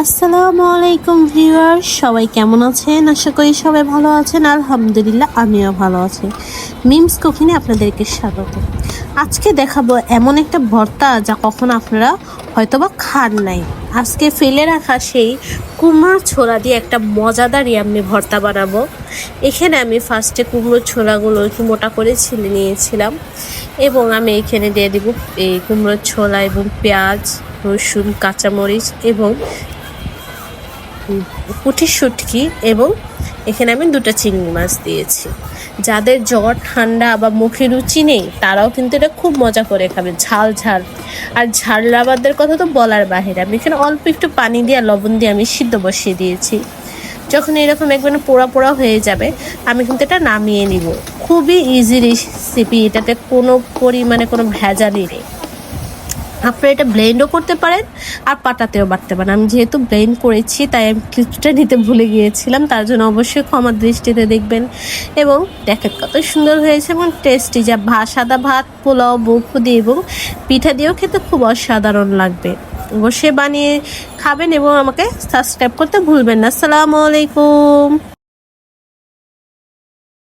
আসসালামু আলাইকুম ভিউয়ার, সবাই কেমন আছেন? আশা করি সবাই ভালো আছেন। আলহামদুলিল্লাহ, আমিও ভালো আছি। মিমস কুকিংয়ে আপনাদেরকে স্বাগত। আজকে দেখাবো এমন একটা ভর্তা যা কখন আপনারা হয়তোবা খান নাই। আজকে ফেলে রাখা সেই কুমড়োর ছোলা দিয়ে একটা মজাদার আমি ভর্তা বানাবো। এখানে আমি ফার্স্টে কুমড়োর ছোলাগুলো একটু মোটা করে ছিলে নিয়েছিলাম এবং আমি এখানে দিয়ে দিব এই কুমড়োর ছোলা এবং পেঁয়াজ, রসুন, কাঁচামরিচ এবং পুঁটি শুটকি এবং এখানে আমি দুটো চিংড়ি মাছ দিয়েছি। যাদের জ্বর, ঠান্ডা বা মুখে রুচি নেই, তারাও কিন্তু এটা খুব মজা করে খাবে। ঝাল ঝাল। আর ঝাল লাবারদের কথা তো বলার বাহিরে। আমি এখানে অল্প একটু পানি দিয়ে লবণ দিয়ে আমি সিদ্ধ বসিয়ে দিয়েছি। যখন এরকম একবার পোড়া পোড়া হয়ে যাবে, আমি কিন্তু এটা নামিয়ে নিব। খুবই ইজি রেসিপি এটাতে কোনো পরিমাণে কোনো ভেজালই নেই। আপনারা এটা ব্লেন্ডও করতে পারেন আর পাটাতেও বাটতে পারেন। আমি যেহেতু ব্লেন্ড করেছি, তাই আমি কিছুটা নিতে ভুলে গিয়েছিলাম, তার জন্য অবশ্যই ক্ষমার দৃষ্টিতে দেখবেন। এবং দেখেন কত সুন্দর হয়েছে এবং টেস্টি যা ভা, সাদা ভাত, পোলাও বৌখুদি এবং পিঠা দিয়েও খেতে খুব অসাধারণ লাগবে। অবশ্যই বানিয়ে খাবেন এবং আমাকে সাবস্ক্রাইব করতে ভুলবেন না। আসসালামু আলাইকুম।